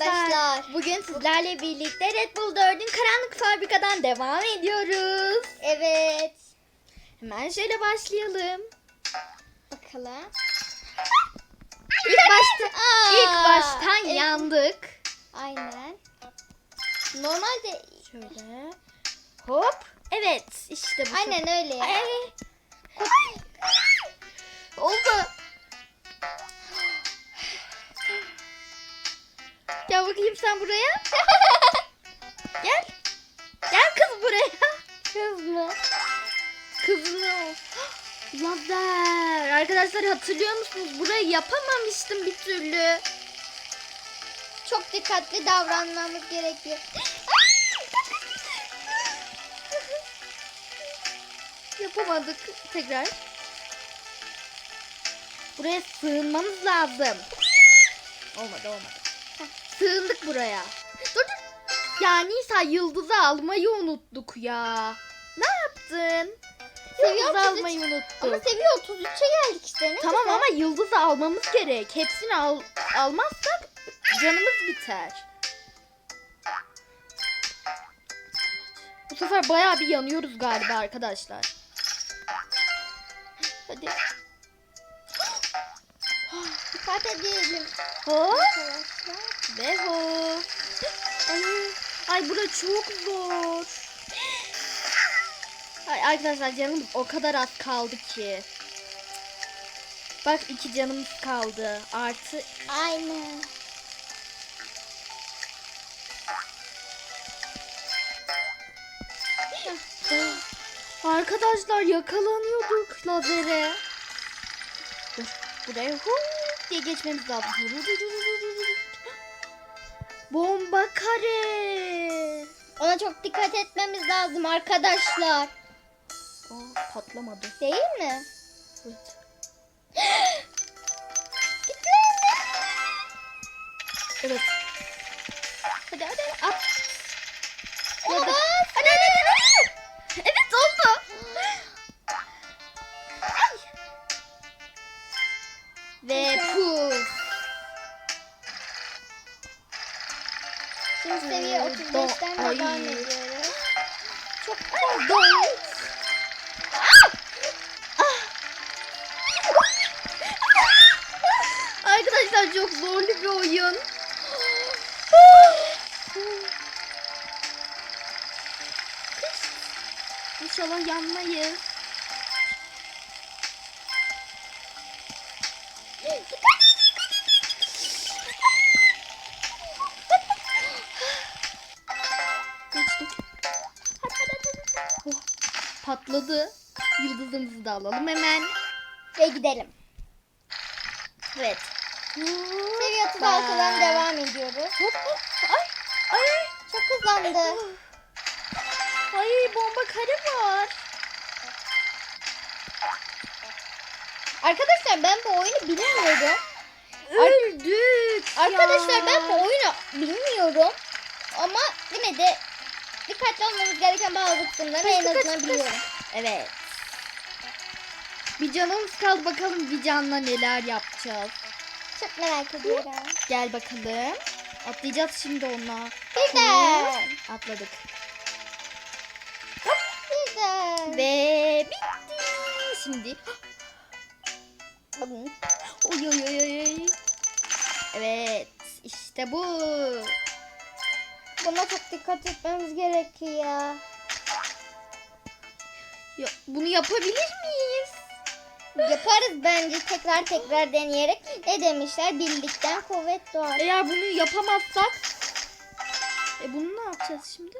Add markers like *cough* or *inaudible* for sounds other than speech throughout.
arkadaşlar. Bugün sizlerle birlikte Red Bull 4'ün Karanlık Fabrika'dan devam ediyoruz. Evet. Hemen şöyle başlayalım. Bakalım. İlk başta Aa, ilk baştan evet. yandık. Aynen. Normalde Şöyle. Hop. Evet, işte bu. aynen öyle ya. Ay. Oldu. Gel bakayım sen buraya. *laughs* Gel. Gel kız buraya. *laughs* Kız mı? Kızını. *gasps* Lazer. Arkadaşlar hatırlıyor musunuz? Burayı yapamamıştım bir türlü. Çok dikkatli davranmamız gerekiyor. *laughs* Yapamadık tekrar. Buraya sığınmamız lazım. Olmadı olmadı. Sığındık buraya. Dur dur. Ya Nisa yıldızı almayı unuttuk ya. Ne yaptın? Seviye Yıldızı 33 almayı unuttuk. Ama seviye 33'e geldik işte. Ne Tamam güzel. ama yıldızı almamız gerek. Hepsini al almazsak canımız biter. Bu sefer bayağı bir yanıyoruz galiba arkadaşlar. Hadi. Dikkat edelim Hop arkadaşlar. ve hop. Ay, ay bura çok zor. Ay arkadaşlar canımız o kadar az kaldı ki. Bak iki canımız kaldı. Artı Aynen. Arkadaşlar yakalanıyorduk lazere. Dur buraya hop diye geçmemiz lazım. Bomba kare. Ona çok dikkat etmemiz lazım arkadaşlar. Aa, patlamadı. Değil mi? Evet. *gasps* Evet. Çok zorlu bir oyun. İnşallah yanmayız. Oh, patladı. Yıldızımızı da alalım hemen. Ve gidelim. Evet. Seviye 36'dan devam ediyoruz. Hop hop. Ay. Ay. Çok hızlandı. Ay bomba kare var. Arkadaşlar ben bu oyunu bilmiyorum. Öldük. Arkadaşlar ya. ben bu oyunu bilmiyorum. Ama yine de dikkatli olmamız gereken bazı kısımları en Kaç, kaç, azından kaç. biliyorum. Evet. Bir canımız kaldı bakalım bir canla neler yapacağız. Çok merak ediyorum. Gel bakalım. Atlayacağız şimdi onunla. Birden. Atladık. Birden. Ve bitti. Şimdi. Oy oy oy, oy. Evet. işte bu. Buna çok dikkat etmemiz gerekiyor. Ya, bunu yapabilir miyiz? Yaparız bence tekrar tekrar deneyerek. Ne demişler? Birlikten kuvvet doğar. Eğer bunu yapamazsak e bunu ne yapacağız şimdi?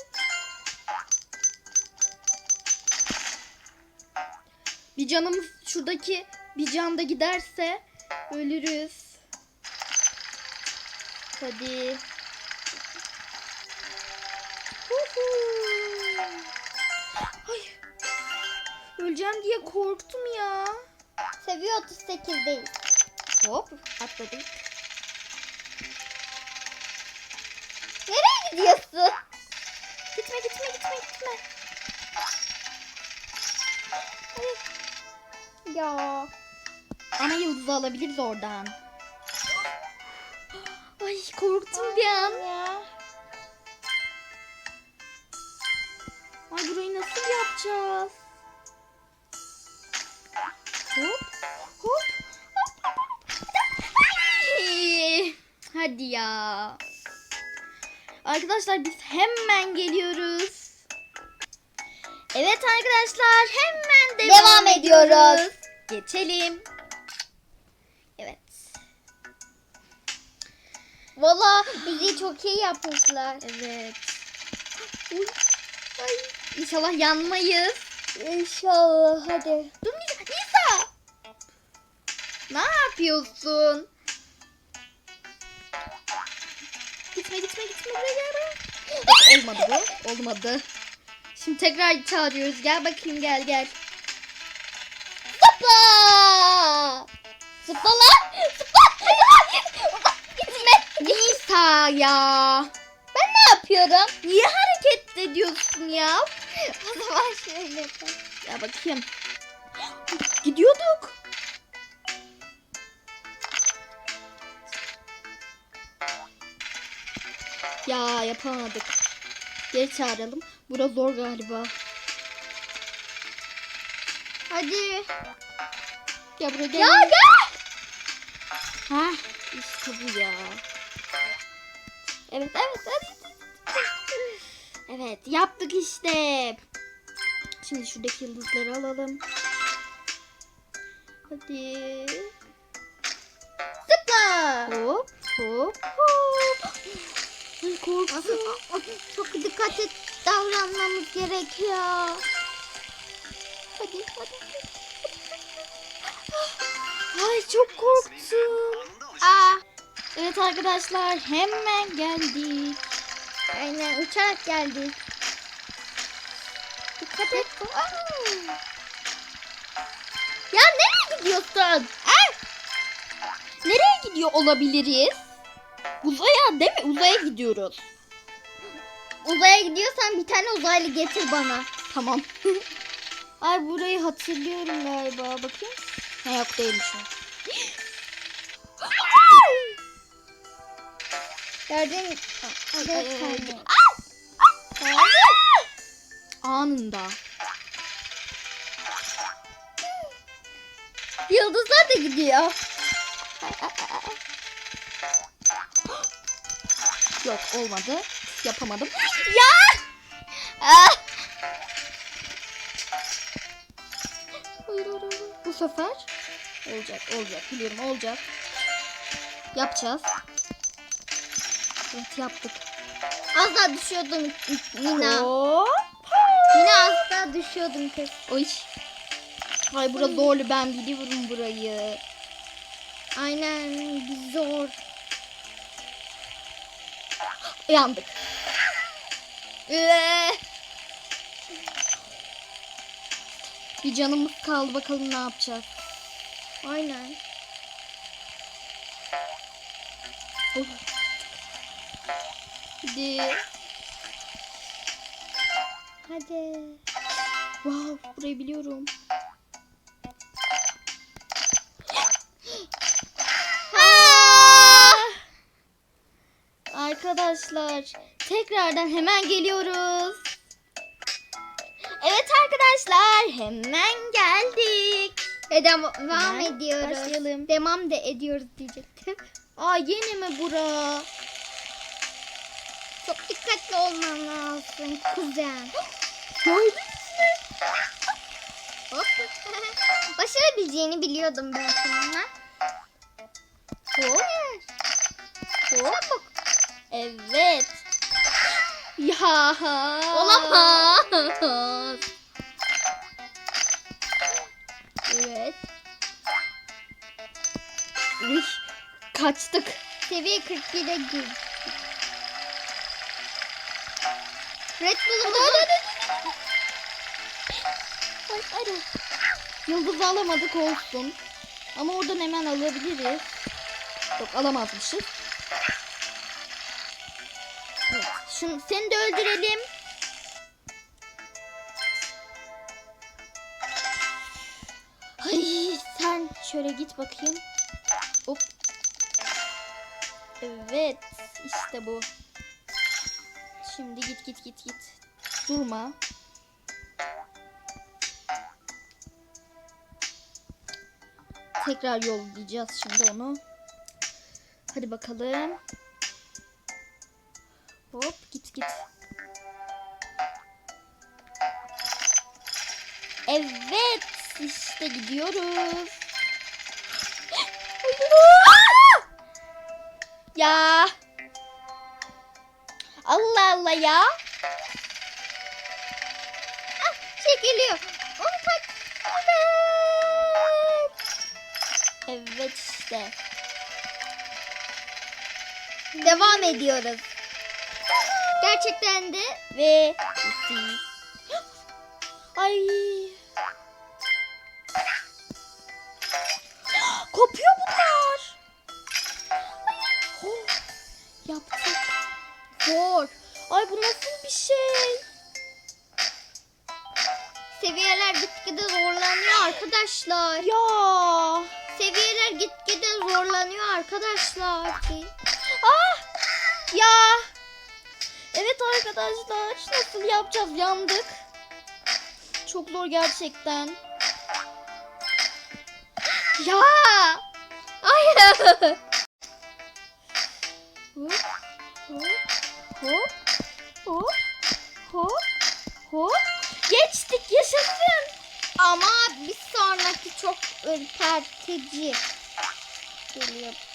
Bir canımız şuradaki bir canda giderse ölürüz. Hadi. Ay. Öleceğim diye korktum ya. Seviye 38'deyiz. Hop atladım. Nereye gidiyorsun? Gitme gitme gitme gitme. Ya. Ama yıldızı alabiliriz oradan. Ay Ay korktum bir an. Ya. Ay burayı nasıl yapacağız? Hop. Hadi ya. Arkadaşlar biz hemen geliyoruz. Evet arkadaşlar hemen devam, Devam ediyoruz. Geçelim. Evet. Valla bizi çok iyi yapmışlar. Evet. Uy, Ay, inşallah yanmayız. İnşallah hadi. Dur Nisa. Nisa. Ne yapıyorsun? Gitme gitme gitme buraya gel olmadı bu. Olmadı. Şimdi tekrar çağırıyoruz. Gel bakayım gel gel. Zıpla! Zıpla lan! Zıpla! Gitme! Nisa ya. Ben ne yapıyorum? Niye hareket ediyorsun ya? O zaman şöyle. Ya bakayım. Gidiyorduk. Ya yapamadık. Geri çağıralım. Bura zor galiba. Hadi. Ya buraya gel. Ya gel! Ha, işte bu ya. Evet, evet, evet. Evet, yaptık işte. Şimdi şuradaki yıldızları alalım. Hadi. Zıpla! Hop, hop, hop. Ay korktum. Çok dikkatli davranmamız gerekiyor. Hadi, hadi. Ay çok korktum. Aa, Evet arkadaşlar hemen geldik. aynen uçarak geldik. Dikkat et. Ya nereye gidiyorsun? Ay! Nereye gidiyor olabiliriz? Uzaya değil mi? Uzaya gidiyoruz. Uzaya gidiyorsan bir tane uzaylı getir bana. Tamam. *laughs* Ay burayı hatırlıyorum galiba. Bakayım. Ha yok değilmiş. Gördün. Anında. Yıldızlar da gidiyor. Yok olmadı. Yapamadım. Ya! Ah! Bu sefer olacak, olacak. Biliyorum olacak. Yapacağız. Evet yaptık. Az daha düşüyordum Nina. Yine az daha düşüyordum kız. Oy. Ay bura zorlu ben biliyorum burayı. Aynen zor. Yandık. Bir canımız kaldı bakalım ne yapacağız. aynen. Oh. Hadi. Hadi. Wow burayı biliyorum. Arkadaşlar tekrardan hemen geliyoruz. Evet arkadaşlar hemen geldik. E, devam Hemen ediyoruz. başlayalım. Devam da ediyoruz diyecektim. Aa yeni mi bura? Çok dikkatli olman lazım kuzen. Hop. *laughs* Başarabileceğini biliyordum ben seninle. Hop. Hop. Evet. Ya. Olamaz. Evet. Uy, kaçtık. Seviye 41'e gir. Red Bull'u. Ay, ay. Yıldızı alamadık olsun. Ama oradan hemen alabiliriz. Yok alamazmışız. Şunu, seni de öldürelim. Ay sen şöyle git bakayım. Hop. Evet işte bu. Şimdi git git git git. Durma. Tekrar yollayacağız şimdi onu. Hadi bakalım. Hop git git. Evet işte gidiyoruz. *gasps* Ya. Allah Allah ya. Ah, çekiliyor. Onu tak. Evet. Evet işte. Devam ediyoruz. Gerçekten de Ve. *gasps* Ay. *gasps* Kopuyor bunlar. Oh, *gasps* yaptık. Zor. Ay bu nasıl bir şey? seviyeler gitgide zorlanıyor arkadaşlar. Ya. Seviyeler gitgide zorlanıyor arkadaşlar. Ah. Ya. Evet arkadaşlar nasıl yapacağız yandık. Çok zor gerçekten. Ya. Hayır. Hop hop hop hop hop. Geçtik yaşasın. Ama bir sonraki çok ürpertici geliyor.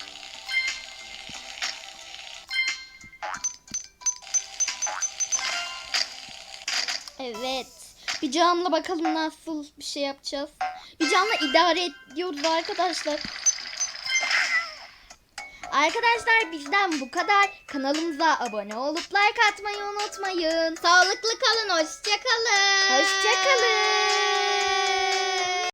Evet. Bir camla bakalım nasıl bir şey yapacağız. Bir camla idare ediyoruz arkadaşlar. Arkadaşlar bizden bu kadar. Kanalımıza abone olup like atmayı unutmayın. Sağlıklı kalın, hoşça kalın. Hoşçakalın.